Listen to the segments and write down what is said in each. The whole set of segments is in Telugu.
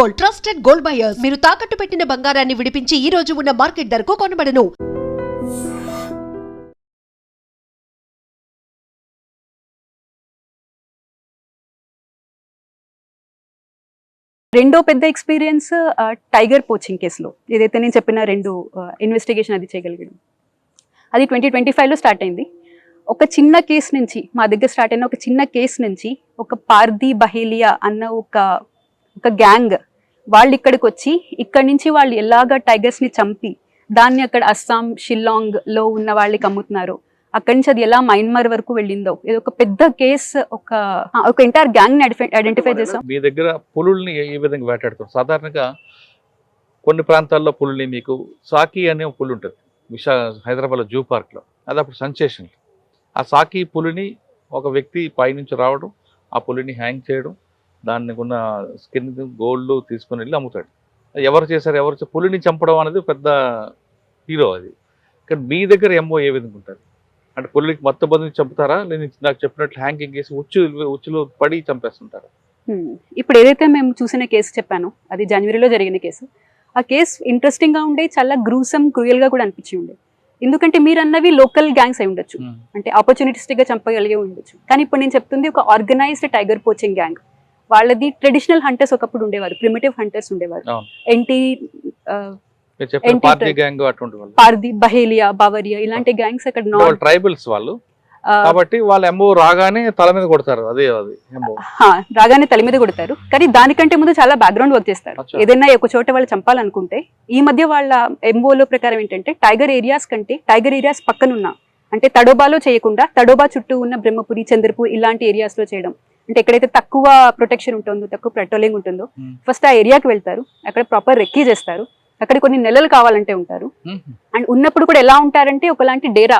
Gold trusted gold buyers. మీరు తాకట్టు పెట్టిన బంగారాన్ని విడిపించి ఈ రోజు ఉన్న మార్కెట్ ధరకు కొనబడను. రెండో పెద్ద ఎక్స్పీరియన్స్ టైగర్ పోచింగ్ కేసులో ఏదైతే నేను చెప్పిన రెండు ఇన్వెస్టిగేషన్ అది చేయగలిగాను. అది ట్వంటీ ట్వంటీ ఫైవ్లో స్టార్ట్ అయింది. ఒక చిన్న కేసు నుంచి మా దగ్గర స్టార్ట్ అయిన ఒక చిన్న కేసు నుంచి ఒక పార్దీ బహేలియా అన్న ఒక ఒక గ్యాంగ్ వాళ్ళు ఇక్కడికి వచ్చి ఇక్కడి నుంచి వాళ్ళు ఎలాగ టైగర్స్ని చంపి దాన్ని అక్కడ అస్సాం షిల్లాంగ్లో ఉన్న వాళ్ళకి అమ్ముతున్నారు. అక్కడి నుంచి అది ఎలా మయన్మార్ వరకు వెళ్ళిందో. ఇది ఒక పెద్ద కేసు ఒక ఒక ఎంటైర్ గ్యాంగ్ని ఐడెంటిఫై చేసాం మీ దగ్గర పులుల్ని ఏ- విధంగా వేటాడుతారు సాధారణంగా కొన్ని ప్రాంతాల్లో పులుల్ని మీకు సాకి అనే పులి ఉంటుంది విశా హైదరాబాద్లో జూ పార్క్లో. అది అప్పుడు సెన్సేషన్ ఆ సాకి పులిని ఒక వ్యక్తి పైనుంచి రావడం ఆ పులిని హ్యాంగ్ చేయడం దాన్ని ఉన్న స్కిన్ గోల్డ్ తీసుకుని వెళ్ళి అమ్ముతాడు. ఎవరు చేశారు ఎవరు పులిని చంపడం అనేది పెద్ద హీరో అది. కానీ మీ దగ్గర ఎంఓ ఏ విధంగా ఉంటారు అంటే పులికి మొత్తం బంధుని చంపుతారా? లేదా నాకు చెప్పినట్లు హ్యాంగింగ్ చేసి ఉచ్చు ఉచ్చులో పడి చంపేస్తుంటారా. ఇప్పుడు ఏదైతే మేము చూసిన కేసు చెప్పానో అది జనవరిలో జరిగిన కేసు ఆ కేసు ఇంట్రెస్టింగ్గా ఉండే చాలా గ్రూసమ్ క్రూయల్గా కూడా అనిపించి ఉండే. ఎందుకంటే మీరు అన్నవి లోకల్ గ్యాంగ్స్ అయి ఉండొచ్చు. అంటే ఆపర్చునిటిస్టిక్గా చంపగలిగే ఉండొచ్చు. కానీ ఇప్పుడు నేను చెప్తుంది ఒక ఆర్గనైజ్డ్ టైగర్ పోచింగ్ గ్యాంగ్ వాళ్ళది ట్రెడిషనల్ హంటర్స్ ఒకప్పుడు ఉండేవారు ప్రిమిటివ్ హంటర్స్ ఉండేవారు. ఎన్టీ పార్ది బహేలియా బవరియా ఇలాంటి గ్యాంగ్స్ అక్కడ ట్రైబల్స్ వాళ్ళు కాబట్టి వాళ్ళ ఎంఓ రాగానే తల మీద కొడతారు అదే అది రాగానే తల మీద కొడతారు. కానీ దానికంటే ముందు చాలా బ్యాక్గ్రౌండ్ వర్క్ చేస్తారు. ఏదైనా ఒక చోట వాళ్ళు చంపాలనుకుంటే ఈ మధ్య వాళ్ళ ఎంఓలో ప్రకారం ఏంటంటే టైగర్ ఏరియాస్ కంటే టైగర్ ఏరియాస్ పక్కనున్న అంటే తడోబాలో చేయకుండా తడోబా చుట్టూ ఉన్న బ్రహ్మపురి చంద్రపూర్ ఇలాంటి ఏరియాస్లో చేయడం. అంటే ఎక్కడైతే తక్కువ ప్రొటెక్షన్ ఉంటుందో తక్కువ పెట్రోలింగ్ ఉంటుందో. ఫస్ట్ ఆ ఏరియాకి వెళ్తారు. అక్కడ ప్రాపర్ రెక్కీ చేస్తారు. అక్కడ కొన్ని నెలలు కావాలంటే ఉంటారు. అండ్ ఉన్నప్పుడు కూడా ఎలా ఉంటారంటే ఒకలాంటి డేరా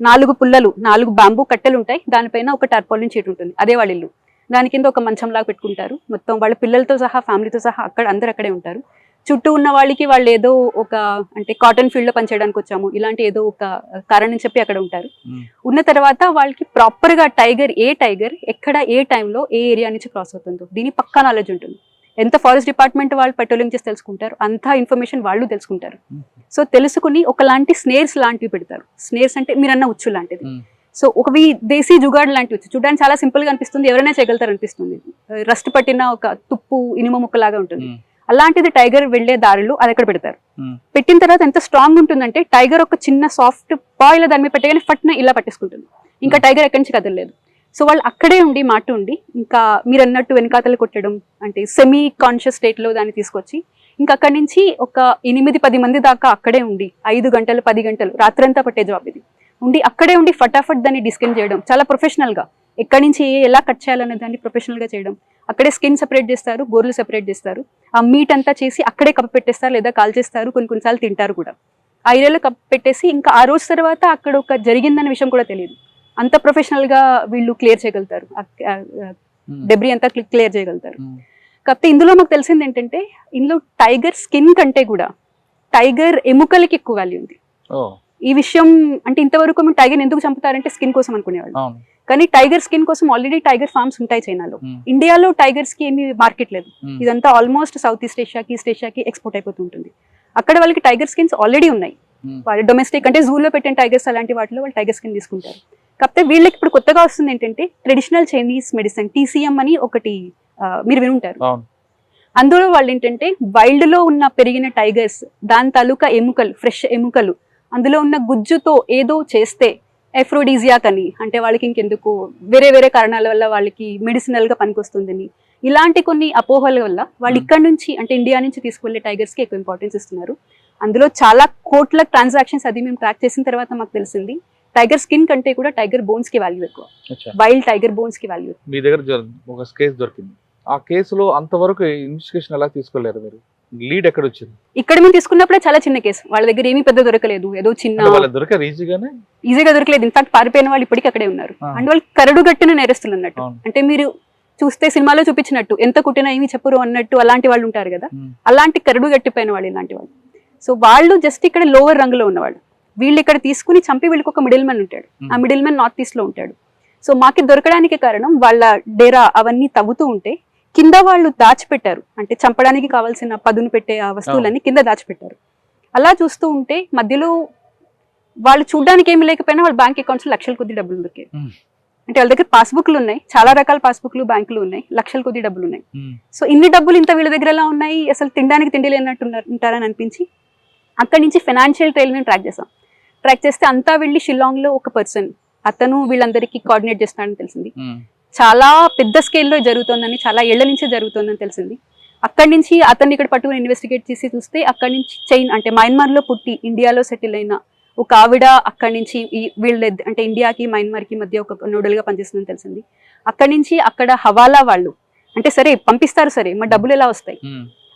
నాలుగు పుల్లలు నాలుగు బాంబూ కట్టెలు ఉంటాయి. దానిపైన ఒక టర్పోలిన్ షీట్ ఉంటుంది. అదే వాళ్ళ ఇల్లు. దాని కింద ఒక మంచం లాగా పెట్టుకుంటారు. మొత్తం వాళ్ళ పిల్లలతో సహా ఫ్యామిలీతో సహా అక్కడ అందరు అక్కడే ఉంటారు. చుట్టూ ఉన్న వాళ్ళకి వాళ్ళు ఏదో ఒక అంటే కాటన్ ఫీల్డ్లో పనిచేయడానికి వచ్చాము. ఇలాంటి ఏదో ఒక కారణం చెప్పి అక్కడ ఉంటారు. ఉన్న తర్వాత వాళ్ళకి ప్రాపర్గా టైగర్ ఏ టైగర్ ఎక్కడ ఏ టైంలో ఏ ఏరియా నుంచి క్రాస్ అవుతుందో. దీని పక్కా నాలెడ్జ్ ఉంటుంది. ఎంత ఫారెస్ట్ డిపార్ట్మెంట్ వాళ్ళు పెట్రోలింగ్ చేసి తెలుసుకుంటారు అంత ఇన్ఫర్మేషన్ వాళ్ళు తెలుసుకుంటారు. సో తెలుసుకుని ఒకలాంటి స్నేర్స్ లాంటివి పెడతారు. స్నేర్స్ అంటే మీరు అన్న ఉచ్చు లాంటిది. సో ఒకవి దేశీ జుగాడ్ లాంటివి చూడడానికి చాలా సింపుల్గా అనిపిస్తుంది. ఎవరైనా చేయగలుగుతారు అనిపిస్తుంది. రస్ట్ పట్టిన ఒక తుప్పు ఇనుమ ముక్కలాగా ఉంటుంది. అలాంటిది టైగర్ వెళ్ళే దారిలో అది అక్కడ పెడతారు. పెట్టిన తర్వాత ఎంత స్ట్రాంగ్ ఉంటుందంటే టైగర్ ఒక చిన్న సాఫ్ట్ పాయిల్ దాని మీద పెట్టగానే ఫట్న ఇలా పట్టేసుకుంటుంది. ఇంకా టైగర్ ఎక్కడి నుంచి కదలలేదు. సో వాళ్ళు అక్కడే ఉండి మాట ఉండి ఇంకా మీరు అన్నట్టు వెనకాతలు కొట్టడం అంటే సెమీ కాన్షియస్ స్టేట్లో దాన్ని తీసుకొచ్చి ఇంకా అక్కడి నుంచి ఒక ఎనిమిది పది మంది దాకా అక్కడే ఉండి ఐదు గంటలు పది గంటలు రాత్రంతా పట్టే జాబ్ ఇది. ఉండి అక్కడే ఉండి ఫటాఫట్ దాన్ని డిస్కెన్ చేయడం చాలా ప్రొఫెషనల్గా. ఎక్కడి నుంచి ఏ- ఎలా కట్ చేయాలనే దాన్ని ప్రొఫెషనల్గా చేయడం. అక్కడే స్కిన్ సెపరేట్ చేస్తారు గోర్లు సెపరేట్ చేస్తారు. ఆ మీట్ అంతా చేసి అక్కడే కప్పు పెట్టేస్తారు లేదా కాల్ చేస్తారు కొన్ని కొన్నిసార్లు తింటారు కూడా. ఆ ఏరియాలో కప్పు పెట్టేసి ఇంకా ఆ రోజు తర్వాత అక్కడ ఒక జరిగిందన్న విషయం కూడా తెలియదు. అంత ప్రొఫెషనల్గా వీళ్ళు క్లియర్ చేయగలుగుతారు. డెబ్రీ అంతా క్లియర్ చేయగలుగుతారు. కాకపోతే ఇందులో మాకు తెలిసింది ఏంటంటే ఇందులో టైగర్ స్కిన్ కంటే కూడా టైగర్ ఎముకలకి ఎక్కువ వాల్యూ ఉంది. ఈ విషయం అంటే ఇంతవరకు మేము టైగర్ ఎందుకు చంపుతారంటే స్కిన్ కోసం అనుకునేవాళ్ళు. కానీ టైగర్ స్కిన్ కోసం ఆల్రెడీ టైగర్ ఫార్మ్స్ ఉంటాయి చైనాలో. ఇండియాలో టైగర్స్కి ఏమి మార్కెట్ లేదు. ఇదంతా ఆల్మోస్ట్ సౌత్ ఈస్ట్ ఏషియాకి ఈస్ట్ ఏషియాకి ఎక్స్పోర్ట్ అయిపోతుంటుంది. అక్కడ వాళ్ళకి టైగర్ స్కిన్స్ ఆల్రెడీ ఉన్నాయి. వాళ్ళు డొమెస్టిక్ అంటే జూలో పెట్టిన టైగర్స్ అలాంటి వాటిలో వాళ్ళు టైగర్ స్కిన్ తీసుకుంటారు. కాకపోతే వీళ్ళకి ఇప్పుడు కొత్తగా వస్తుంది ఏంటంటే ట్రెడిషనల్ చైనీస్ మెడిసిన్ టీసీఎం అని ఒకటి మీరు వినుంటారు. అందులో వాళ్ళు ఏంటంటే వైల్డ్లో ఉన్న పెరిగిన టైగర్స్ దాని తాలూకా ఎముకలు ఫ్రెష్ ఎముకలు అందులో ఉన్న గుజ్జుతో ఏదో చేస్తే ఎఫ్రోడీజియాక్ అని అంటే వాళ్ళకి ఇంకెందుకు? వేరే వేరే కారణాల వల్ల వాళ్ళకి మెడిసినల్గా పనికొస్తుందని. ఇలాంటి కొన్ని అపోహల వల్ల వాళ్ళు. ఇక్కడ నుంచి అంటే ఇండియా నుంచి తీసుకువెళ్ళే టైగర్స్కి ఎక్కువ ఇంపార్టెన్స్ ఇస్తున్నారు. అందులో చాలా కోట్ల ట్రాన్సాక్షన్స్ అది మేము ట్రాక్ చేసిన తర్వాత మాకు తెలిసింది. టైగర్ స్కిన్ కంటే కూడా టైగర్ బోన్స్కి వాల్యూ ఎక్కువ. వైల్డ్ టైగర్ బోన్స్కి వాల్యూ మీ దగ్గర ఒక కేసు దొరికింది. ఆ కేసులో అంతవరకు ఇన్వెస్టిగేషన్ ఎలా తీసుకోలేరు మీరు? లీడ్ ఎక్కడ వచ్చింది ఇక్కడ మేము తీసుకున్నప్పుడే చాలా చిన్న కేసు. వాళ్ళ దగ్గర ఏమీ పెద్ద దొరకలేదు. ఏదో చిన్న అంటే వాళ్ళకి దొరికారు ఈజీగానే ఈజీగా దొరకలేదు. ఇన్ఫాక్ట్ పారిపోయిన వాళ్ళు ఇప్పటికీ అక్కడే ఉన్నారు. అండ్ వాళ్ళు కరడు గట్టిన నేరస్తులు అన్నట్టు. అంటే మీరు చూస్తే సినిమాలో చూపించినట్టు ఎంత కుట్టినా ఏమి చెప్పరు అన్నట్టు అలాంటి వాళ్ళు ఉంటారు కదా. అలాంటి కరడు గట్టిపోయిన వాళ్ళు ఇలాంటి వాళ్ళు. సో వాళ్ళు జస్ట్ ఇక్కడ లోవర్ రంగులో ఉన్నవాళ్ళు. వీళ్ళు ఇక్కడ తీసుకుని చంపి వీళ్ళకి ఒక మిడిల్ మ్యాన్ ఉంటాడు. ఆ. మిడిల్ మ్యాన్ నార్త్ ఈస్ట్లో ఉంటాడు. సో మాకి దొరకడానికి కారణం వాళ్ళ డేరా అవన్నీ తవ్వుతూ ఉంటే కింద వాళ్ళు దాచిపెట్టారు. అంటే చంపడానికి కావాల్సిన పదును పెట్టే ఆ వస్తువులన్నీ కింద దాచిపెట్టారు. అలా చూస్తూ ఉంటే మధ్యలో వాళ్ళు చూడడానికి ఏమి లేకపోయినా వాళ్ళ బ్యాంక్ అకౌంట్స్ లక్షల కొద్ది డబ్బులు దొరికాయి. అంటే వాళ్ళ దగ్గర పాస్బుక్లు ఉన్నాయి. చాలా రకాల పాస్బుక్లు బ్యాంకులు ఉన్నాయి. లక్షల కొద్ది డబ్బులు ఉన్నాయి. సో ఇన్ని డబ్బులు ఇంత వీళ్ళ దగ్గర ఎలా ఉన్నాయి? అసలు తినడానికి తిండి లేనట్టు ఉంటారని అనిపించి అక్కడి నుంచి ఫైనాన్షియల్ ట్రైల్ని ట్రాక్ చేసాం ట్రాక్ చేస్తే అంతా వెళ్ళి షిల్లాంగ్లో ఒక పర్సన్ అతను వీళ్ళందరికీ కోఆర్డినేట్ చేస్తున్నాడని తెలిసింది. చాలా పెద్ద స్కేల్లో జరుగుతోందని చాలా ఏళ్ళ నుంచే జరుగుతోందని తెలిసింది. అక్కడి నుంచి అతన్ని ఇక్కడ పట్టుకుని ఇన్వెస్టిగేట్ చేసి చూస్తే అక్కడి నుంచి చైన్ అంటే మయన్మార్లో పుట్టి ఇండియాలో సెటిల్ అయిన ఒక ఆవిడ అక్కడి నుంచి ఈ వీళ్ళ అంటే ఇండియాకి మయన్మార్కి మధ్య ఒక నోడల్గా పనిచేస్తుందని తెలిసింది. అక్కడి నుంచి అక్కడ హవాలా వాళ్ళు అంటే సరే పంపిస్తారు సరే మా డబ్బులు ఎలా వస్తాయి?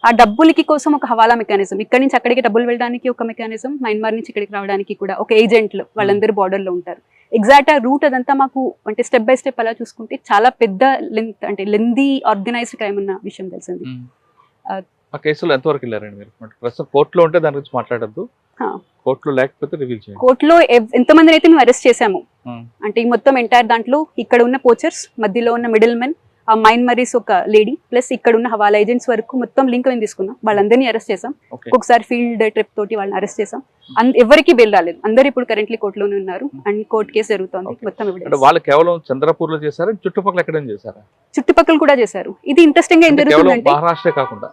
ఆ డబ్బులకి కోసం ఒక హవాలా మెకానిజం ఇక్కడ నుంచి అక్కడికి డబ్బులు వెళ్ళడానికి ఒక మెకానిజం మయన్మార్ నుంచి ఇక్కడికి రావడానికి కూడా ఒక ఏజెంట్లు వాళ్ళందరూ border లో ఉంటారు. ఎగ్జాక్ట్ ఆ రూట్ అదంతా మాకు అంటే స్టెప్ బై స్టెప్ అలా చూసుకుంటే చాలా పెద్ద లెంత్ అంటే లెందీ ఆర్గనైజ్డ్ క్రైమ్ ఉన్న విషయం తెలిసింది. ఉమ్. ఆ, కేసులో ఎంతవరకు వెళ్ళారండి మీరు? ప్రస్తుతం కోర్టులో ఉంటే దాని గురించి మాట్లాడద్దు. కోర్టులో లేకపోతే రివీల్ చేయండి. కోర్టులో ఎంతమందిని అయితే మేము అరెస్ట్ చేశాము. ఉమ్, అంటే ఈ మొత్తం ఎంటైర్ దాంట్లో ఇక్కడ ఉన్న పోచర్స్ మధ్యలో ఉన్న మిడిల్ మెన్ మైన్మరీస్ ఒక లేడీ ప్లస్ ఇక్కడ ఉన్న హవాలా ఏజెంట్స్ వరకు మొత్తం లింక్ మేము తీసుకున్నాం. వాళ్ళందరినీ అరెస్ట్ చేసాం ఒక్కొక్కసారి ఫీల్డ్ ట్రిప్ తోటి వాళ్ళని అరెస్ట్ చేసాం ఎవరికి బెయిల్ రాలేదు. అందరు ఇప్పుడు కరెంట్లీ కోర్టులోనే ఉన్నారు. అండ్ కోర్టు కేసు జరుగుతోంది. మొత్తం. వాళ్ళు కేవలం చంద్రపూర్లో చేశారా? చుట్టుపక్కల ఎక్కడైనా చేశారా? చుట్టుపక్కల కూడా చేశారు. ఇది ఇంట్రెస్టింగ్గా ఏం జరుగుతుందంటే మహారాష్ట్రే కాకుండా.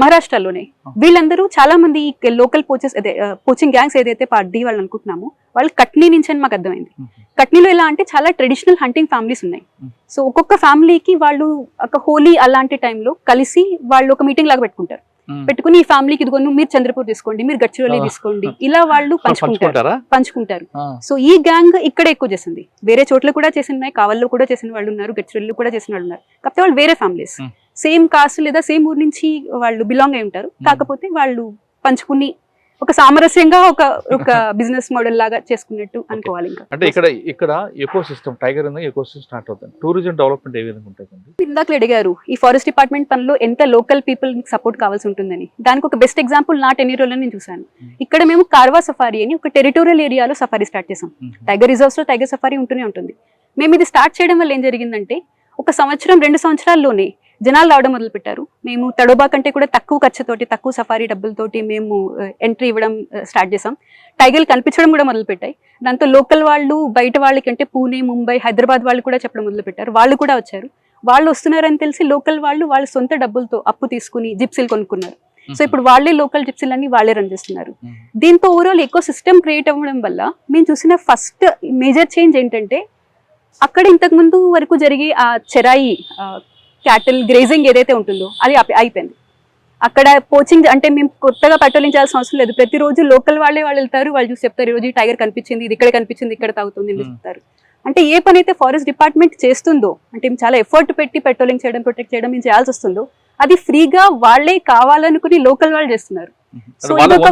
మహారాష్ట్రలోనే. వీళ్ళందరూ చాలా మంది లోకల్ కోచెస్ అదే కోచింగ్ గ్యాంగ్స్ ఏదైతే పార్టీ వాళ్ళు అనుకుంటున్నామో వాళ్ళు కట్నీ నుంచి అని మాకు అర్థమైంది కట్నీలో ఎలా అంటే చాలా ట్రెడిషనల్ హంటింగ్ ఫ్యామిలీస్ ఉన్నాయి. సో ఒక్కొక్క ఫ్యామిలీకి వాళ్ళు ఒక హోలీ అలాంటి టైంలో కలిసి వాళ్ళు ఒక మీటింగ్ లాగా పెట్టుకుంటారు. పెట్టుకుని ఈ ఫ్యామిలీకి ఇదిగో మీరు చంద్రపూర్ తీసుకోండి మీరు గచ్చిరోలి. తీసుకోండి. ఇలా వాళ్ళు పంచుకుంటారు. పంచుకుంటారా? సో ఈ గ్యాంగ్ ఇక్కడ ఎక్కువ చేసింది. వేరే చోట్ల కూడా చేసిన ఉన్నాయి కావల్లో కూడా చేసిన వాళ్ళు ఉన్నారు గచ్చిరోళ్ళు కూడా చేసిన వాళ్ళు ఉన్నారు. కాకపోతే వాళ్ళు వేరే ఫ్యామిలీస్. సేమ్ కాస్ట్ లేదా సేమ్ ఊరు నుంచి వాళ్ళు బిలాంగ్ అయి ఉంటారు. కాకపోతే వాళ్ళు పంచుకుని ఒక సామరస్యంగా ఒక ఒక బిజినెస్ మోడల్ లాగా చేసుకున్నట్టు అనుకోవాలి ఇంకా. అంటే ఇక్కడ ఇక్కడ eco system tiger eco system start అవుతుంది. టూరిజం డెవలప్మెంట్ ఏ విధంగా ఉంటుందండి ఇందాక అడిగారు ఈ ఫారెస్ట్ డిపార్ట్మెంట్ పనిలో ఎంత లోకల్ పీపుల్ సపోర్ట్ కావాల్సి ఉంటుందని. దానికి ఒక బెస్ట్ ఎగ్జాంపుల్ నా టెన్యూరోలో నేను చూసాను Hmm. ఇక్కడ మేము కార్వా సఫారీ అని ఒక టెరిటోరియల్ ఏరియాలో సఫారీ స్టార్ట్ చేసాం టైగర్ రిజర్వ్స్లో టైగర్ సఫారీ ఉంటూనే ఉంటుంది. మేము ఇది స్టార్ట్ చేయడం వల్ల ఏం జరిగిందంటే ఒక సంవత్సరం రెండు సంవత్సరాల్లోనే జనాలు రావడం మొదలు పెట్టారు మేము తడోబా కంటే కూడా తక్కువ ఖర్చుతోటి తక్కువ సఫారీ డబ్బులతోటి మేము ఎంట్రీ ఇవ్వడం స్టార్ట్ చేసాం టైగర్లు కనిపించడం కూడా మొదలు పెట్టాయి దాంతో లోకల్ వాళ్ళు బయట వాళ్ళకి అంటే పూణే ముంబై హైదరాబాద్ వాళ్ళు కూడా చెప్పడం మొదలు పెట్టారు వాళ్ళు కూడా వచ్చారు. వాళ్ళు వస్తున్నారని తెలిసి లోకల్ వాళ్ళు వాళ్ళ సొంత డబ్బులతో అప్పు తీసుకుని జిప్సీలు కొనుక్కున్నారు. సో ఇప్పుడు వాళ్ళే లోకల్ జిప్సీలు అన్ని వాళ్ళే రన్ చేస్తున్నారు. దీంతో ఓవరాల్ ఎకో సిస్టమ్ క్రియేట్ అవ్వడం వల్ల మేము చూసిన ఫస్ట్ మేజర్ చేంజ్ ఏంటంటే అక్కడ ఇంతకు ముందు వరకు జరిగే ఆ చెరాయి క్యాటిల్ గ్రేజింగ్ ఏదైతే ఉంటుందో అది అయిపోయింది అక్కడ పోచింగ్ అంటే మేము కొత్తగా పెట్రోలింగ్ చేయాల్సిన అవసరం లేదు ప్రతిరోజు లోకల్ వాళ్ళే వాళ్ళు వెళ్తారు వాళ్ళు చూసి చెప్తారు ఈ రోజు ఈ టైగర్ కనిపించింది ఇది ఇక్కడ కనిపించింది ఇక్కడ తాగుతుంది అని Hmm. చెప్తారు అంటే ఏ పని అయితే ఫారెస్ట్ డిపార్ట్మెంట్ చేస్తుందో అంటే మేము చాలా ఎఫర్ట్ పెట్టి పెట్రోలింగ్ చేయడం ప్రొటెక్ట్ చేయడం మేము చేయాల్సి వస్తుందో అది ఫ్రీగా వాళ్ళే కావాలనుకుని లోకల్ వాళ్ళు చేస్తున్నారు. సో వాళ్ళ ఇదొక